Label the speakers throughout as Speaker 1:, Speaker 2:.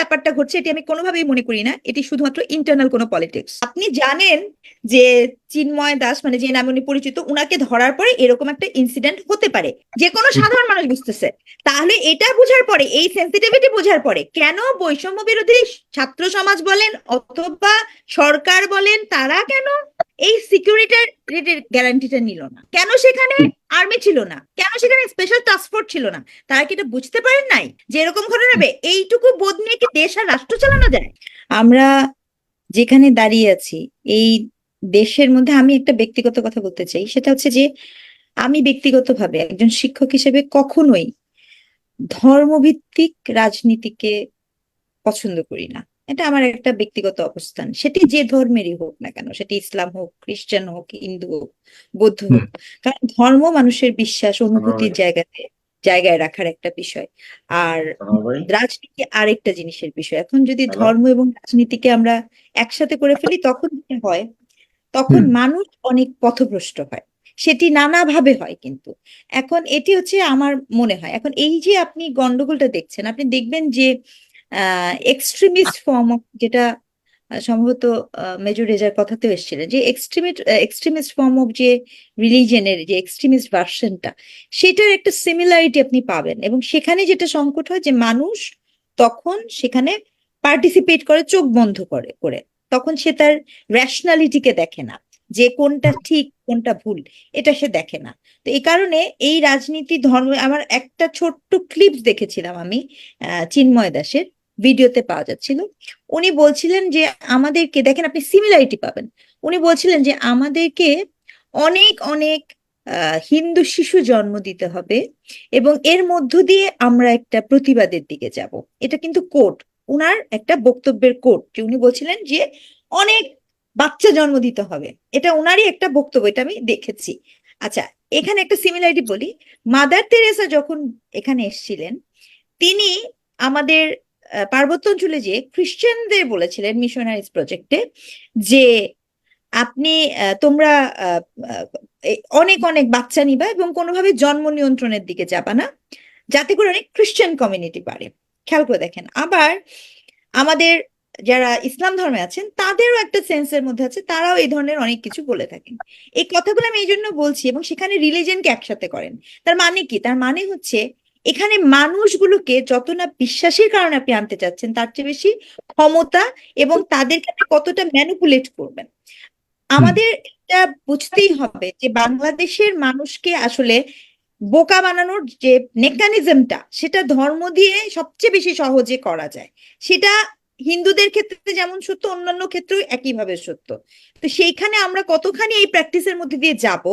Speaker 1: ব্যাপারটা ঘটছে এটি আমি কোনোভাবেই মনে করি না। এটি শুধুমাত্র ইন্টারনাল কোনো পলিটিক্স আপনি জানেন যে চিন্ময় দাস মানে যে নামে উনি পরিচিত, উনাকে ধরার পরে এরকম একটা ইনসিডেন্ট হতে পারে। যে কোনো সাধারণ মানুষ বুঝতেছে। তাহলে এটা বোঝার পরে, এই সেন্সিটিভিটি বোঝার পরে কেন বৈষম্য বিরোধী ছাত্র সমাজ বলেন অথবা সরকার বলেন, তারা কেন এই সিকিউরিটির গ্যারান্টিটা নিল না। কেন সেখানে আর্মি ছিল না? কেন সেখানে স্পেশাল টাস্কফোর্স ছিল না? তারা কি এটা বুঝতে পারেন নাই? যে এরকম ঘটনা হবে, এইটুকু বোধ নিয়ে কি দেশ আর রাষ্ট্র চালানো যায়? আমরা যেখানে দাঁড়িয়ে আছি, এই দেশের মধ্যে আমি একটা ব্যক্তিগত কথা বলতে চাই। সেটা হচ্ছে যে, আমি ব্যক্তিগতভাবে একজন শিক্ষক হিসেবে কখনোই ধর্মভিত্তিক রাজনীতিকে পছন্দ করি না। এটা আমার একটা ব্যক্তিগত অবস্থান। সেটি যে ধর্মেরই হোক না কেন সেটি ইসলাম হোক খ্রিস্টান হোক হিন্দু হোক বৌদ্ধ হোক কারণ ধর্ম মানুষের বিশ্বাস অনুভূতির জায়গাতে জায়গায় রাখার একটা বিষয়। আর রাজনীতি আরেকটা জিনিসের বিষয়। এখন যদি ধর্ম এবং রাজনীতিকে আমরা একসাথে করে ফেলি তখন হয় তখন মানুষ অনেক পথভ্রষ্ট হয়। সেটি নানাভাবে হয় কিন্তু। এখন এটি হচ্ছে আমার মনে হয়। এখন এই যে আপনি গন্ডগোলটা দেখছেন আপনি দেখবেন যে এক্সট্রিমিস্ট ফর্ম অফ যেটা সম্ভবত মেজর রেজার কথাতেও এসেছিলেন যে এক্সট্রিমিস্ট এক্সট্রিমিস্ট ফর্ম অফ যে রিলিজনের যে এক্সট্রিমিস্ট ভার্সনটা সেটার একটা সিমিলারিটি আপনি পাবেন। এবং সেখানে যেটা সংকট হয় যে মানুষ তখন সেখানে পার্টিসিপেট করে চোখ বন্ধ করে করে। তখন সে তার র্যাশনালিটিকে দেখে না যে কোনটা ঠিক কোনটা ভুল এটা সে দেখে না। তো এই কারণে এই রাজনীতি ধর্ম আমার একটা ছোট্ট ক্লিপস দেখেছিলাম আমি আহ, চিন্ময় দাসের। ভিডিওতে পাওয়া যাচ্ছিল। উনি বলছিলেন যে, আমাদেরকে দেখেন আপনি সিমিলারিটি পাবেন। উনি বলছিলেন যে, আমাদেরকে অনেক অনেক হিন্দু শিশু জন্ম দিতে হবে এবং এর মধ্য দিয়ে আমরা একটা প্রতিবাদের দিকে যাব। এটা কিন্তু কোট উনার একটা বক্তব্যের কোট যে উনি বলছিলেন যে, অনেক বাচ্চা জন্ম দিতে হবে। এটা উনারই একটা বক্তব্য, এটা আমি দেখেছি। আচ্ছা এখানে একটা সিমিলারিটি বলি। মাদার তেরেসা যখন এখানে এসেছিলেন, তিনি আমাদের পার্বত্য অঞ্চলে যে খ্রিস্টানদের বলেছিলেন মিশনারিজ প্রজেক্টে যে আপনি তোমরা অনেক অনেক বাচ্চা নিবা এবং কোনোভাবে জন্ম নিয়ন্ত্রণের দিকে যাবা না, যাতে করে অনেক খ্রিস্টান কমিউনিটি পারে। খেয়াল করে দেখেন, আবার আমাদের যারা ইসলাম ধর্মে আছেন, তাদেরও একটা সেন্সের মধ্যে আছে, তারাও এই ধরনের অনেক কিছু বলে থাকেন। এই কথাগুলো আমি এই জন্য বলছি এবং সেখানে রিলিজনকে একসাথে করেন। তার মানে কি? তার মানে হচ্ছে এখানে মানুষগুলোকে যত না বিশ্বাসের কারণে আপনি আনতে চাচ্ছেন তার চেয়ে বেশি ক্ষমতা এবং তাদেরকে আপনি কতটা ম্যানুপুলেট করবেন। আমাদের এটা বুঝতেই হবে যে বাংলাদেশের মানুষকে আসলে বোকা বানানোর যে মেকানিজমটা সেটা ধর্ম দিয়ে সবচেয়ে বেশি সহজে করা যায়। সেটা হিন্দুদের ক্ষেত্রে যেমন সত্য, অন্যান্য ক্ষেত্রেও একইভাবে সত্য। তো সেইখানে আমরা কতখানি এই প্র্যাকটিসের মধ্যে দিয়ে যাব,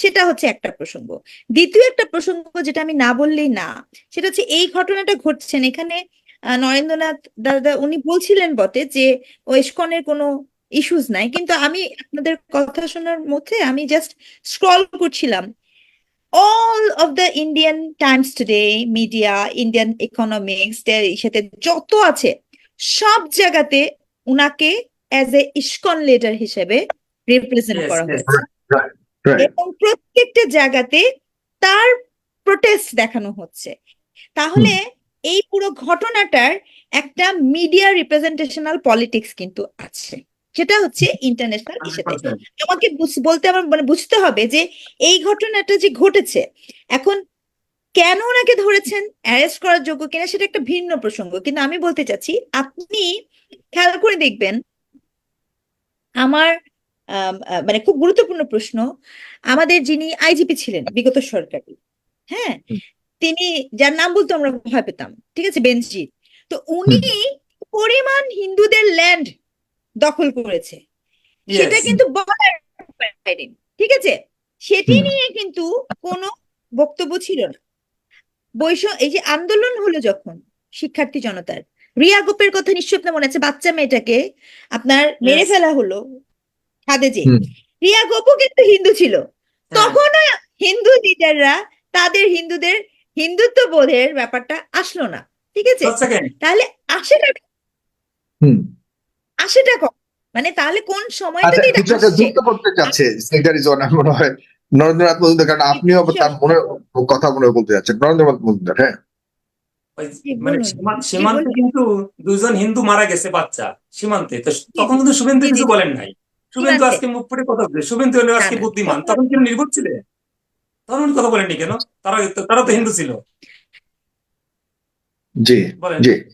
Speaker 1: সেটা হচ্ছে একটা প্রসঙ্গ। দ্বিতীয় একটা প্রসঙ্গ যেটা আমি না বললেই না, সেটা হচ্ছে এই ঘটনাটা ঘটছেন এখানে নরেন্দ্রনাথ দাদা উনি বলছিলেন বটে যে ও ইস্কনের কোনো ইস্যুস নাই, কিন্তু আমি আপনাদের কথা শোনার মধ্যে আমি জাস্ট স্ক্রল করছিলাম। All of the Indian Times Today media Indian Economics সাথে যত আছে সব জায়গাতে উনাকে অ্যাজ এ ইস্কন লিডার হিসেবে রিপ্রেজেন্ট করা হয়েছে। এবং প্রত্যেকটা জায়গাতে তার প্রোটেস্ট দেখানো হচ্ছে। তাহলে এই পুরো ঘটনাটার একটা মিডিয়া রিপ্রেজেন্টেশনাল পলিটিক্স কিন্তু আছে। সেটা হচ্ছে ইন্টারন্যাশনাল ইস্যুতে আমাকে বুঝ- বলতে আমার মানে বুঝতে হবে যে এই ঘটনাটা যে ঘটেছে এখন কেন ওনাকে ধরেছেন অ্যারেস্ট করার যোগ্য কিনা সেটা একটা ভিন্ন প্রসঙ্গ। কিন্তু আমি বলতে চাচ্ছি আপনি খেয়াল করে দেখবেন আমার মানে খুব গুরুত্বপূর্ণ প্রশ্ন আমাদের যিনি আইজিপি ছিলেন বিগত সরকারি হ্যাঁ? তিনি যার নাম বলতে আমরা ভয় পেতাম ঠিক আছে বেনজির। তো উনি পরিমাণ হিন্দুদের ল্যান্ড দখল করেছে। সেটা কিন্তু বলার ঠিক আছে? সেটি নিয়ে কিন্তু কোনো বক্তব্য ছিল না। বৈষ এই যে আন্দোলন হলো যখন শিক্ষার্থী জনতার রিয়া গোপের কথা নিশ্চয় আপনার মনে আছে বাচ্চা মেয়েটাকে আপনার মেরে ফেলা হলো ছাদে যে রিয়া গোপও কিন্তু হিন্দু ছিল। তখন হিন্দু লিডাররা তাদের হিন্দুদের হিন্দুত্ব বোধের ব্যাপারটা আসলো না ঠিক আছে? তাহলে আশেটা
Speaker 2: হুম।
Speaker 1: আশেটা কম মানে তাহলে কোন
Speaker 2: আচ্ছা
Speaker 1: সময়টাতে এটা
Speaker 2: কিছু একটা
Speaker 1: আসছে?
Speaker 2: যুক্ত করতে চাচ্ছে সেক্রেটারি জন মনে হয়। নরেন্দ্রনাথ মজুমদার কারণ আপনিও আবার তার মনে কথা মনে বলতে যাচ্ছেন। নরেন্দ্রনাথ মজুমদার হ্যাঁ।
Speaker 3: মানে
Speaker 1: বলুন।
Speaker 3: সীমা-
Speaker 1: জি,
Speaker 3: সীমান্তে কিন্তু দুজন হিন্দু মারা গেছে বাচ্চা সীমান্তে। তো তখন কিন্তু শুভেন্দু। কিছু বলেন নাই। শুভেন্দু আজকে মুখ ফুটে কথা বলে শুভেন্দু হলো আজকে
Speaker 1: না, না,
Speaker 3: বুদ্ধিমান।
Speaker 1: তখন-
Speaker 3: তখন কেন নির্বোধ ছিলেন? তখন কথা বলেননি কেন? তারা তারা তো হিন্দু ছিল।
Speaker 2: জি
Speaker 3: বলেন।
Speaker 2: জি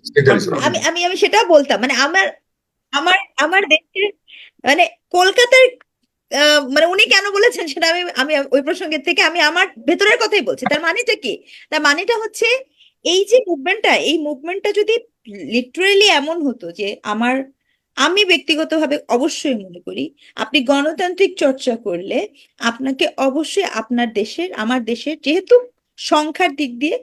Speaker 1: আমি আমি আমি সেটাও বলতাম মানে আমার আমার আমার দেশের মানে কলকাতার মানে উনি কেন বলেছেন সেটা আমি আমি ওই প্রসঙ্গের থেকে আমি আমার ভেতরের কথাই বলছি। তার মানেটা কি? তার মানেটা হচ্ছে এই যে মুভমেন্টটা এই মুভমেন্টটা যদি লিটারেলি এমন হতো যে আমার, আমি ব্যক্তিগতভাবে অবশ্যই মনে করি, আপনি গণতান্ত্রিক চর্চা করলে আপনাকে অবশ্যই আপনার দেশের, আমার দেশের যেহেতু সংখ্যার দিক দিয়ে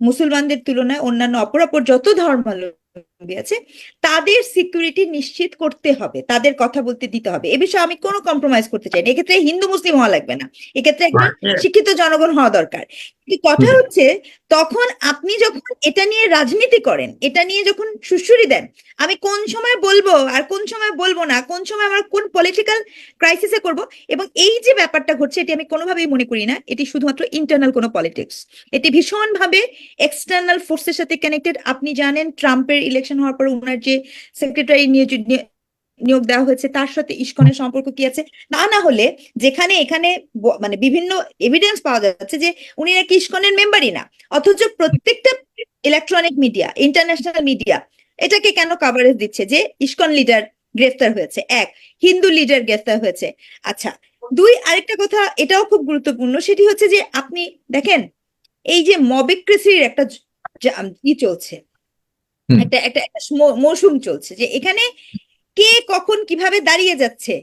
Speaker 1: মুসলমানদের তুলনায় অন্যান্য অপরাপর যত ধর্মাবলম্বী আছে। তাদের সিকিউরিটি নিশ্চিত করতে হবে তাদের কথা বলতে দিতে হবে। এ বিষয়ে আমি কোনো কম্প্রোমাইজ করতে চাই না। এক্ষেত্রে হিন্দু মুসলিম হওয়া লাগবে না। এক্ষেত্রে একজন শিক্ষিত জনগণ হওয়া দরকার। কিন্তু কথা হচ্ছে তখন আপনি যখন এটা নিয়ে রাজনীতি করেন এটা নিয়ে যখন সুড়সুড়ি দেন আমি কোন সময় বলব আর কোন সময় বলব না কোন সময় আমার কোন পলিটিক্যাল ক্রাইসিসে করব এবং এই যে ব্যাপারটা ঘটছে এটি আমি কোনোভাবেই মনে করি না। এটি শুধুমাত্র ইন্টারনাল কোনো পলিটিক্স এটি ভীষণভাবে এক্সটার্নাল ফোর্সের সাথে কানেক্টেড আপনি জানেন ট্রাম্পের ইলেকশন হওয়ার পর ওনার যে সেক্রেটারি নিয়োগ নিয়োগ দেওয়া হয়েছে, তার সাথে ইস্কনের সম্পর্ক কি আছে? তা না হলে যেখানে, এখানে মানে বিভিন্ন এভিডেন্স পাওয়া যাচ্ছে যে উনি নাকি ইস্কনের মেম্বারই না। অথচ প্রত্যেকটা ইলেকট্রনিক মিডিয়া ইন্টারন্যাশনাল মিডিয়া এটাকে কেন কাভারেজ দিচ্ছে যে ইস্কন লিডার গ্রেফতার হয়েছে? এক, হিন্দু লিডার গ্রেফতার হয়েছে। আচ্ছা দুই, আরেকটা কথা এটাও খুব গুরুত্বপূর্ণ, সেটি হচ্ছে যে আপনি দেখেন, এই যে মবিক্রেসির একটা ই চলছে। একটা একটা মৌসুম চলছে যে এখানে কে কখন কীভাবে দাঁড়িয়ে যাচ্ছে।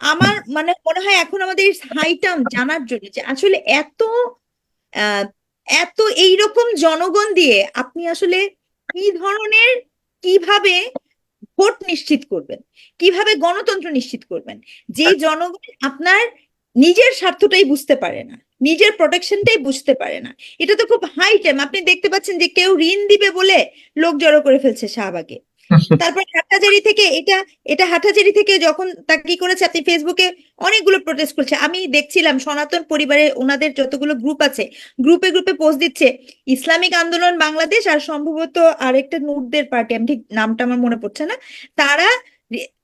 Speaker 1: আমার মানে মনে হয় এখন আমাদের হাইটাম জানার জন্য যে আসলে এত এত এইরকম জনগণ দিয়ে আপনি আসলে কি ধরনের কীভাবে ভোট নিশ্চিত করবেন কীভাবে গণতন্ত্র নিশ্চিত করবেন যে জনগণ আপনার নিজের স্বার্থটাই বুঝতে পারে না। নিজের প্রোটেকশনটাই বুঝতে পারে না। এটা তো খুব হাই টাইম আপনি দেখতে পাচ্ছেন যে কেউ ঋণ দিবে বলে লোক জড়ো করে ফেলছে শাহবাগে। তারপর হাটাজারি থেকে এটা এটা হাটাজারি থেকে যখন তা কি করেছে আপনি ফেসবুকে অনেকগুলো প্রোটেস্ট করছে। আমি দেখছিলাম সনাতন পরিবারে ওনাদের যতগুলো গ্রুপ আছে গ্রুপে গ্রুপে পোস্ট দিচ্ছে ইসলামিক আন্দোলন বাংলাদেশ আর সম্ভবত আরেকটা নুরদের পার্টি আমি ঠিক নামটা আমার মনে পড়ছে না। তারা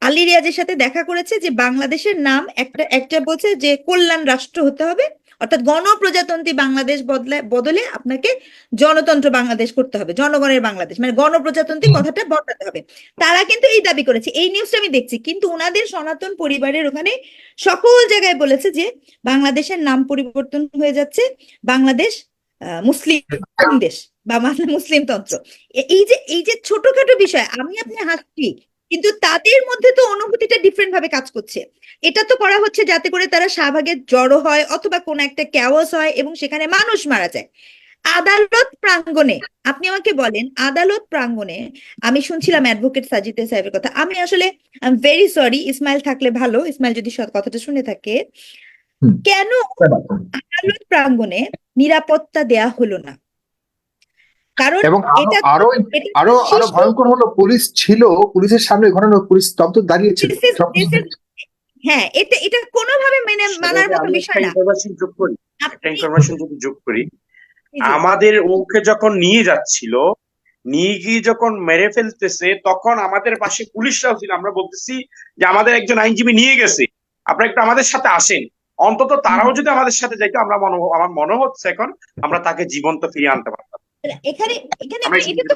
Speaker 1: আলী রিয়াজের সাথে দেখা করেছে যে বাংলাদেশের নাম একটা একটা বলছে যে কল্যাণ রাষ্ট্র হতে হবে। অর্থাৎ গণপ্রজাতন্ত্রী বাংলাদেশ বদলে বদলে আপনাকে জনতন্ত্র বাংলাদেশ করতে হবে জনগণের বাংলাদেশ। মানে গণপ্রজাতন্ত্রী কথাটা বদলাতে হবে। তারা কিন্তু এই দাবি করেছে। এই নিউজটা আমি দেখছি। কিন্তু ওনাদের সনাতন পরিবারের ওখানে সকল জায়গায় বলেছে যে বাংলাদেশের নাম পরিবর্তন হয়ে যাচ্ছে। বাংলাদেশ আহ, মুসলিম দেশ বা মুসলিম তন্ত্র। এই যে এই যে ছোটখাটো বিষয় আমি আপনি হাসছি। কিন্তু তাদের মধ্যে তো অনুভূতিটা ডিফারেন্ট ভাবে কাজ করছে। এটা তো করা হচ্ছে যাতে করে তারা শাহবাগে জড়ো হয় অথবা কোনো একটা ক্যাওয়াস হয় এবং সেখানে মানুষ মারা যায়। আদালত প্রাঙ্গণে আপনি আমাকে বলেন আদালত প্রাঙ্গণে আমি শুনছিলাম অ্যাডভোকেট সাজিদে সাহেবের কথা আমি আসলে ভেরি সরি ইসমাইল থাকলে ভালো ইসমাইল যদি কথাটা শুনে থাকে। কেন আদালত প্রাঙ্গণে নিরাপত্তা দেয়া হলো না? কারণ
Speaker 2: এবং আরও
Speaker 1: এটা
Speaker 2: আরও আরও
Speaker 1: আরও
Speaker 2: ভয়ঙ্কর হলো পুলিশ ছিল পুলিশের সামনে ঘটনা পুলিশ দাঁড়িয়েছিল।
Speaker 1: Is- হ্যাঁ এটা এটা কোনোভাবে মেনে মানার মতো বিষয় না।
Speaker 4: ইনফরমেশন যোগ করি একটা ইনফরমেশন যদি যোগ করি। আমাদের ওকে যখন নিয়ে যাচ্ছিল নিয়ে গিয়ে যখন মেরে ফেলতেছে তখন আমাদের পাশে পুলিশরাও ছিল। আমরা বলতেছি যে আমাদের একজন আইনজীবী নিয়ে গেছে আপনারা একটু আমাদের সাথে আসেন। অন্তত তারাও যদি আমাদের সাথে যাইতো আমরা মনে আমার মনে হচ্ছে এখন আমরা তাকে জীবন্ত ফিরিয়ে আনতে পারতাম।
Speaker 1: এখানে এখানে এটা তো।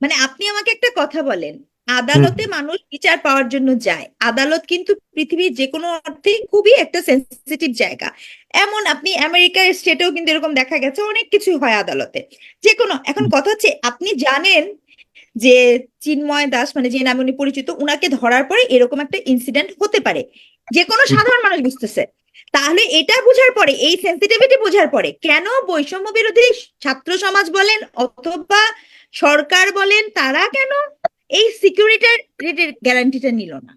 Speaker 1: মানে আপনি আমাকে একটা কথা বলেন। আদালতে মানুষ বিচার পাওয়ার জন্য যায়। আদালত কিন্তু পৃথিবীর যে কোনো অর্থে খুবই একটা সেন্সিটিভ জায়গা। এমন আপনি আমেরিকার স্টেটেও কিন্তু এরকম দেখা গেছে অনেক কিছু হয় আদালতে। যে কোনো এখন কথা হচ্ছে আপনি জানেন যে চিন্ময় দাস মানে যে নামে উনি পরিচিত উনাকে ধরার পরে এরকম একটা ইনসিডেন্ট হতে পারে। যে কোনো সাধারণ মানুষ বুঝতেছে। তাহলে এটা বোঝার পরে, এই সেন্সিটিভিটি বোঝার পরে কেন বৈষম্য বিরোধী ছাত্র সমাজ বলেন অথবা সরকার বলেন তারা কেন এই সিকিউরিটির গ্যারান্টিটা নিল না?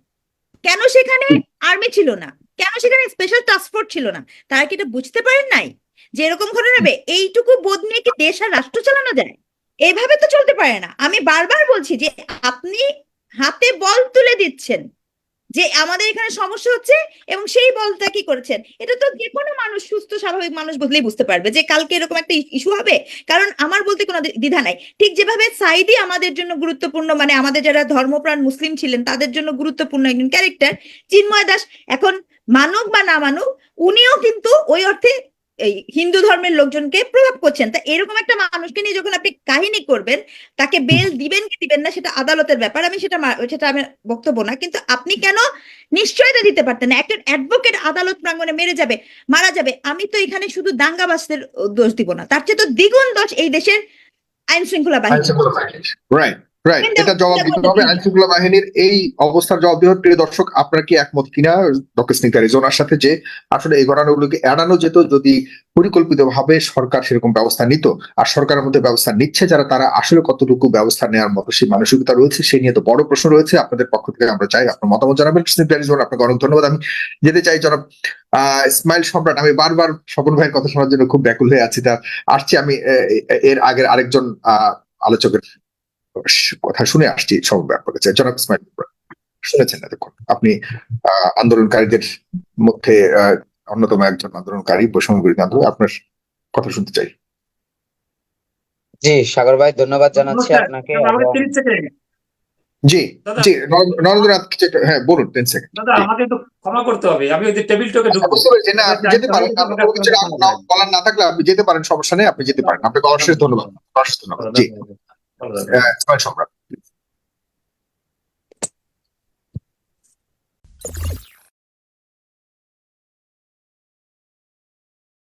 Speaker 1: কেন সেখানে আর্মি ছিল না? কেন সেখানে স্পেশাল টাস্কফোর্স ছিল না? তারা কি এটা বুঝতে পারেন নাই? যে এরকম ঘটনা হবে, এইটুকু বোধ নিয়ে কি দেশ আর রাষ্ট্র চালানো যায়? এভাবে তো চলতে পারে না। আমি বারবার বলছি যে আপনি হাতে বল তুলে দিচ্ছেন। যে আমাদের এখানে সমস্যা হচ্ছে এবং সেই বলটা কি করেছেন? এটা তো যে কোনো মানুষ, সুস্থ, স্বাভাবিক মানুষ বুঝলেই বুঝতে পারবে যে কালকে এরকম একটা ইস্যু হবে। কারণ আমার বলতে কোনো দ্বিধা নাই। ঠিক যেভাবে সাইদি আমাদের জন্য গুরুত্বপূর্ণ মানে আমাদের যারা ধর্মপ্রাণ মুসলিম ছিলেন, তাদের জন্য গুরুত্বপূর্ণ একজন ক্যারেক্টার চিন্ময় দাস। এখন মানুক বা না মানুক, উনিও কিন্তু ওই অর্থে এই হিন্দু ধর্মের লোকজনকে প্রভাব করছেন। তা এরকম একটা মানুষকে নিয়ে যখন আপনি কাহিনী করবেন তাকে বেল দিবেন কি দিবেন না সেটা আদালতের ব্যাপার আমি সেটা মা- সেটা আমি বক্তব্য না। কিন্তু আপনি কেন নিশ্চয়তা দিতে পারতেন না? একজন অ্যাডভোকেট আদালত প্রাঙ্গণে মেরে যাবে মারা যাবে আমি তো এখানে শুধু দাঙ্গাবাজদের দোষ দিব না। তার চেয়ে তো দ্বিগুণ দোষ এই দেশের আইন শৃঙ্খলা বাহিনী
Speaker 2: রাইট রাইট এটা জবাব দিতে হবে আইন শৃঙ্খলা বাহিনীর এই অবস্থার জবাব দেওয়ার প্রিয় দর্শক আপনারা কি একমত কিনা? ডক্টর স্নিগ্ধা রেজোনার সাথে যে আসলে এই ঘটনাগুলোকে এড়ানো যেত যদি পরিকল্পিতভাবে সরকার সেরকম ব্যবস্থা নিত আর সরকারের মধ্যে ব্যবস্থা নিচ্ছে যারা তারা আসলে কতটুকু ব্যবস্থা নেওয়ার মতো সেই মানসিকতা রয়েছে সেই নিয়ে তো বড় প্রশ্ন রয়েছে। আপনাদের পক্ষ থেকে আমরা চাই আপনার মতামত জানাবেন। স্নিগ্ধা রেজোনা আপনাকে অনেক ধন্যবাদ। আমি যেতে চাই জনাব আহ ইসমাইল সম্রাট আমি বারবার স্বপন ভাইয়ের কথা শোনার জন্য খুব ব্যাকুল হয়ে আছি। তা আসছি আমি এর আগের আরেকজন আহ আলোচকের কথা শুনে আসছি সব ব্যাপারে। জনাব ইসমাইল শুনেছেন এতক্ষণ আপনি আহ, আন্দোলনকারীদের মধ্যে আহ, অন্যতম একজন আন্দোলনকারী বৈষম্য বিরোধী আন্দোলন আপনার কথা শুনতে চাই।
Speaker 5: জি সাগর ভাই ধন্যবাদ জানাচ্ছি আপনাকে
Speaker 3: দাদা, আমাকে
Speaker 5: এবং
Speaker 3: 30 সেকেন্ড।
Speaker 2: জি জি নরেন্দ্রনাথ কিছু হ্যাঁ বলুন টেন সেকেন্ড।
Speaker 3: দাদা আমাকে একটু ক্ষমা করতে হবে। আমি ওই যে টেবিল টকে ঢুকবো।
Speaker 2: না আপনি যেতে পারেন আপনার কোনো কিছু না- না- বলার না থাকলে আপনি যেতে পারেন সমস্যা নেই আপনি যেতে পারেন। আপনাকে অশেষ ধন্যবাদ অশেষ ধন্যবাদ জি। One of them. yeah, special.